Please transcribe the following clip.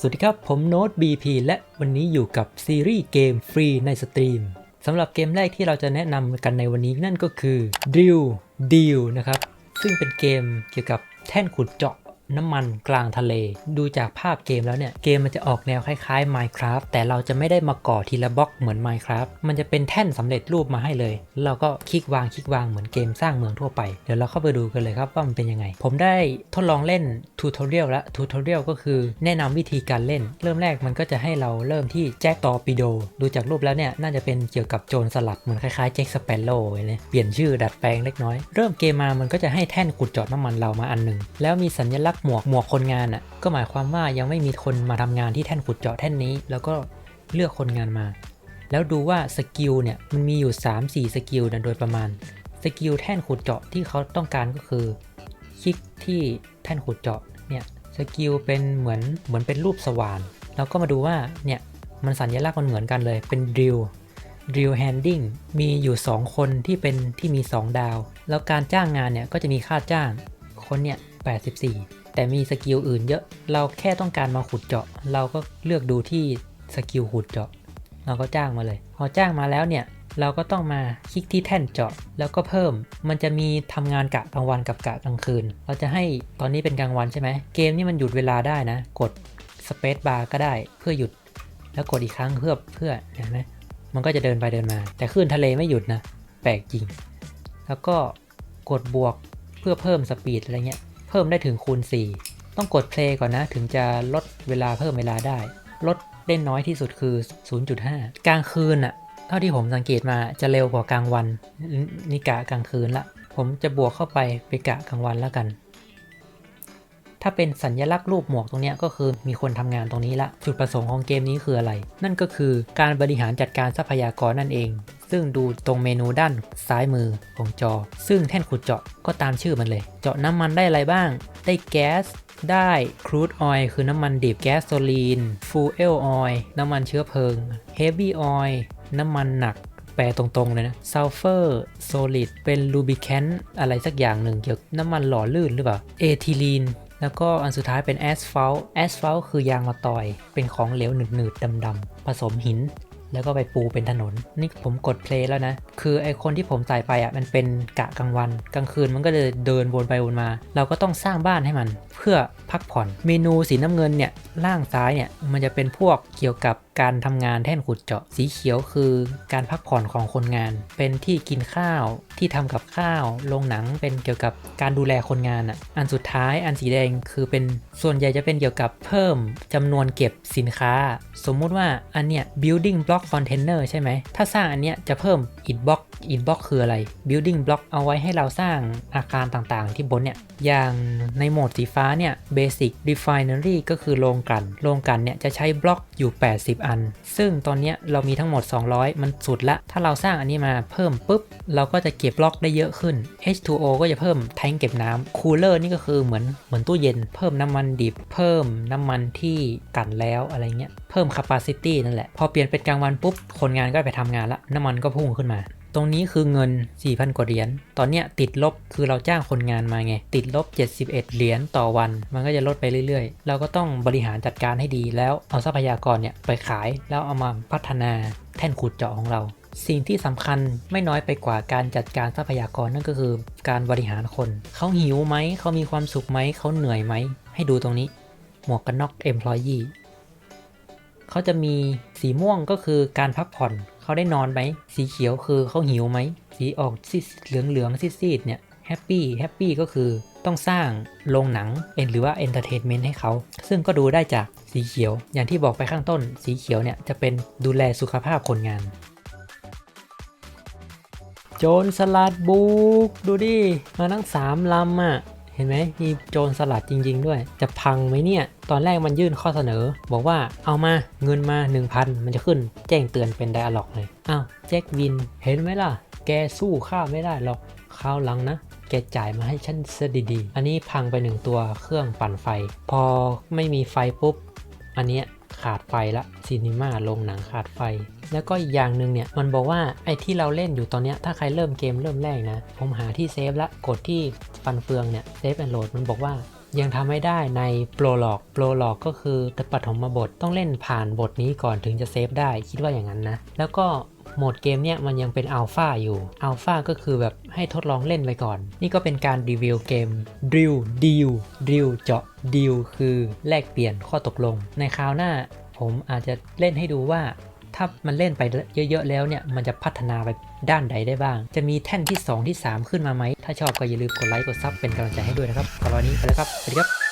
สวัสดีครับ ผมโน้ต BP และวันนี้อยู่กับซีรีส์เกมฟรีในสตรีมสำหรับเกมแรกที่เราจะแนะนำกันในวันนี้นั่นก็คือ Drill Deal นะครับ ซึ่งเป็นเกมเกี่ยวกับแท่นขุดเจาะ น้ำมันกลางทะเล ดูจากภาพเกมแล้วเนี่ย เกมมันจะออกแนวคล้ายๆ Minecraft แต่เราจะไม่ได้มาก่อทีละบล็อกเหมือน Minecraft มันจะเป็นแท่นสำเร็จรูปมาให้เลย เราก็คลิกวางคลิกวางเหมือนเกมสร้างเมืองทั่วไป เดี๋ยวเราเข้าไปดูกันเลยครับว่ามันเป็นยังไง ผมได้ทดลองเล่นทูทอเรียลและทูทอเรียลก็คือแนะนำวิธีการเล่น เริ่มแรกมันก็จะให้เราเริ่มที่แจ็คตอปิโด ดูจากรูปแล้วเนี่ยน่าจะเป็นเกี่ยวกับโจรสลัดเหมือนคล้ายๆแจ็คสเปนโร่เลยเปลี่ยนชื่อดัดแปลงเล็กน้อย เริ่มเกมมามันก็จะให้แท่นขุดเจาะน้ำมันเรามาอันหนึ่งแล้วมีสัญลักษหมวกหมวกคนงานอะก็หมายความว่ายังไม่มีคนมาทำงานที่แท่นขุดเจาะแท่นนี้ แล้วก็เลือกคนงานมา แล้วดูว่าสกิลเนี่ยมันมีอยู่ 3-4 สกิลนะโดยประมาณสกิลแท่นขุดเจาะที่เขาต้องการก็คือ คลิกที่แท่นขุดเจาะเนี่ยสกิลเป็นเหมือนเหมือนเป็นรูปสว่านแล้วก็มาดูว่าเนี่ยมันสัญลักษณ์มันเหมือนกันเลยเป็นด r ิ l ด r ิ l handing มีอยู่ 2 คนที่เป็นที่มี 2 ดาว แล้วการจ้างงานเนี่ยก็จะมีค่าจ้างคนเนี่ย84 แต่มีสกิลอื่นเยอะ เราแค่ต้องการมาขุดเจาะ เราก็เลือกดูที่สกิลขุดเจาะ เราก็จ้างมาเลย พอจ้างมาแล้วเนี่ย เราก็ต้องมาคลิกที่แท่นเจาะ แล้วก็เพิ่ม มันจะมีทำงานกะกลางวันกับกะกลางคืน เราจะให้ตอนนี้เป็นกลางวันใช่ไหม เกมนี่มันหยุดเวลาได้นะ กดสเปซบาร์ก็ได้เพื่อหยุด แล้วกดอีกครั้งเพื่อเพื่อเห็นไหมมันก็จะเดินไปเดินมา แต่คลื่นทะเลไม่หยุดนะ แปลกจริง แล้วก็กดบวกเพื่อเพิ่มสปีดอะไรเงี้ย เพิ่มได้ถึงคูณ 4 ต้องกดเพลย์ก่อนนะ ถึงจะลดเวลาเพิ่มเวลาได้ ลดได้น้อยที่สุดคือ 0.5 กลางคืนอะเท่าที่ผมสังเกตมาจะเร็วกว่ากลางวันนี่กะกลางคืนละ ผมจะบวกเข้าไปไปกะกลางวันแล้วกัน ถ้าเป็นสัญลักษณ์รูปหมวกตรงนี้ก็คือมีคนทำงานตรงนี้ละ จุดประสงค์ของเกมนี้คืออะไร นั่นก็คือการบริหารจัดการทรัพยากรนั่นเอง ซึ่งดูตรงเมนูด้านซ้ายมือของจอ ซึ่งแท่นขุดเจาะก็ตามชื่อมันเลย เจาะน้ำมันได้อะไรบ้าง ได้แก๊สได้ครูดออยล์คือน้ำมันดิบแก๊สโซลีนฟูเอลออยล์น้ำมันเชื้อเพลิงเฮฟวี่ออยล์น้ำมันหนักแปลตรงๆเลยนะซัลเฟอร์โซลิดเป็นลูบิแคนอะไรสักอย่างหนึ่งเกี่ยวกับน้ำมันหล่อลื่นหรือเปล่าเอทิลีนแล้วก็อันสุดท้ายเป็นแอสฟัลต์แอสฟัลต์คือยางมะตอย เป็นของเหลวหนืดๆดำๆผสมหิน แล้วก็ไปปูเป็นถนน นี่ผมกดเพลย์แล้วนะ คือไอคนที่ผมใส่ไปอะมันเป็นกะกลางวัน กลางคืนมันก็จะเดินวนไปวนมา เราก็ต้องสร้างบ้านให้มัน เพื่อพักผ่อน เมนูสีน้ำเงินเนี่ยล่างซ้ายเนี่ยมันจะเป็นพวกเกี่ยวกับ การทำงานแท่นขุดเจาะ สีเขียวคือการพักผ่อนของคนงาน เป็นที่กินข้าว ที่ทำกับข้าว โรงหนัง เป็นเกี่ยวกับการดูแลคนงานอะ อันสุดท้ายอันสีแดงคือเป็นส่วนใหญ่จะเป็นเกี่ยวกับเพิ่มจำนวนเก็บสินค้า สมมุติว่าอันเนี้ย building block container ใช่ไหม ถ้าสร้างอันเนี้ยจะเพิ่ม it block it block คืออะไร building block เอาไว้ให้เราสร้างอาคารต่างๆ ที่บนเนี่ย อย่างในโหมดสีฟ้าเนี่ย basic refinery ก็คือโรงกลั่น โรงกลั่นเนี่ยจะใช้บล็อกอยู่ 80อัน ซึ่งตอนนี้เรามีทั้งหมด 200 มันสุดละ ถ้าเราสร้างอันนี้มาเพิ่มปุ๊บ เราก็จะเก็บบล็อกได้เยอะขึ้น H2O ก็จะเพิ่มแทงเก็บน้ำคูลเลอร์นี่ก็คือเหมือนเหมือนตู้เย็น เพิ่มน้ำมันดิบ เพิ่มน้ำมันที่กลั่นแล้วอะไรเงี้ย เพิ่ม capacity นั่นแหละ พอเปลี่ยนเป็นกลางวันปุ๊บ คนงานก็ไปทำงานละ น้ำมันก็พุ่งขึ้นมา ตรงนี้คือเงิน 4,000 กว่าเหรียญ ตอนเนี้ยติดลบคือเราจ้างคนงานมาไง ติดลบ 71 เหรียญต่อวัน มันก็จะลดไปเรื่อยๆ เราก็ต้องบริหารจัดการให้ดี แล้วเอาทรัพยากรเนี่ยไปขายแล้วเอามาพัฒนาแท่นขุดเจาะของเรา สิ่งที่สำคัญไม่น้อยไปกว่าการจัดการทรัพยากรนั่นก็คือ การบริหารคน เขาหิวไหม เขามีความสุขไหม เขาเหนื่อยไหม ให้ดูตรงนี้ หมวกกันน็อก employee เขาจะมีสีม่วงก็คือการพักผ่อน เขาได้นอนไหม สีเขียวคือเขาหิวไหม สีออกซีดเหลืองเหลืองซีดๆเนี่ยแฮปปี้แฮปปี้ก็คือต้องสร้างโรงหนังเอ็นหรือว่าเอนเตอร์เทนเมนต์ให้เขา ซึ่งก็ดูได้จากสีเขียว อย่างที่บอกไปข้างต้น สีเขียวเนี่ยจะเป็นดูแลสุขภาพคนงาน โจรสลัดบุก ดูดิ มาทั้งสามลำอะ เห็นไหมมีโจรสลัดจริง ๆ ด้วย จะพังไหมเนี่ย ตอนแรกมันยื่นข้อเสนอ บอกว่าเอามาเงินมา 1,000 มันจะขึ้นแจ้งเตือนเป็นไดอะล็อกเลยอ้าวแจ็ควินเห็นไหมล่ะ แกสู้ข้าไม่ได้หรอกคราวหลังนะแกจ่ายมาให้ฉันซะดีๆ อันนี้พังไปหนึ่งตัวเครื่องปั่นไฟ พอไม่มีไฟปุ๊บ อันเนี้ยขาดไฟละซีนิม่าลงหนังขาดไฟ แล้วก็อีกอย่างหนึ่งเนี่ยมันบอกว่าไอ้ที่เราเล่นอยู่ตอนนี้ถ้าใครเริ่มเกมเริ่มแรกนะ ผมหาที่เซฟละกดที่ฟันเฟืองเนี่ยเซฟแอนโหลดมันบอกว่ายังทำไม่ได้ในโปรลอกโปรลอกก็คือปฐมบทต้องเล่นผ่านบทนี้ก่อนถึงจะเซฟได้คิดว่าอย่างนั้นนะ แล้วก็โหมดเกมเนี่ยมันยังเป็นอัลฟาอยู่ อัลฟาก็คือแบบให้ทดลองเล่นไปก่อน นี่ก็เป็นการรีวิวเกม Drill Deal Drill เจาะ Deal คือแลกเปลี่ยนข้อตกลง ในคราวหน้าผมอาจจะเล่นให้ดูว่า ถ้ามันเล่นไปเยอะๆแล้วเนี่ย มันจะพัฒนาไปด้านใดได้บ้าง จะมีแท่นที่ 2 ที่ 3 ขึ้นมาไหม ถ้าชอบก็อย่าลืมกดไลค์ กดซับเป็นกำลังใจให้ด้วยนะครับสำหรับวันนี้ไปแล้วครับ สวัสดีครับ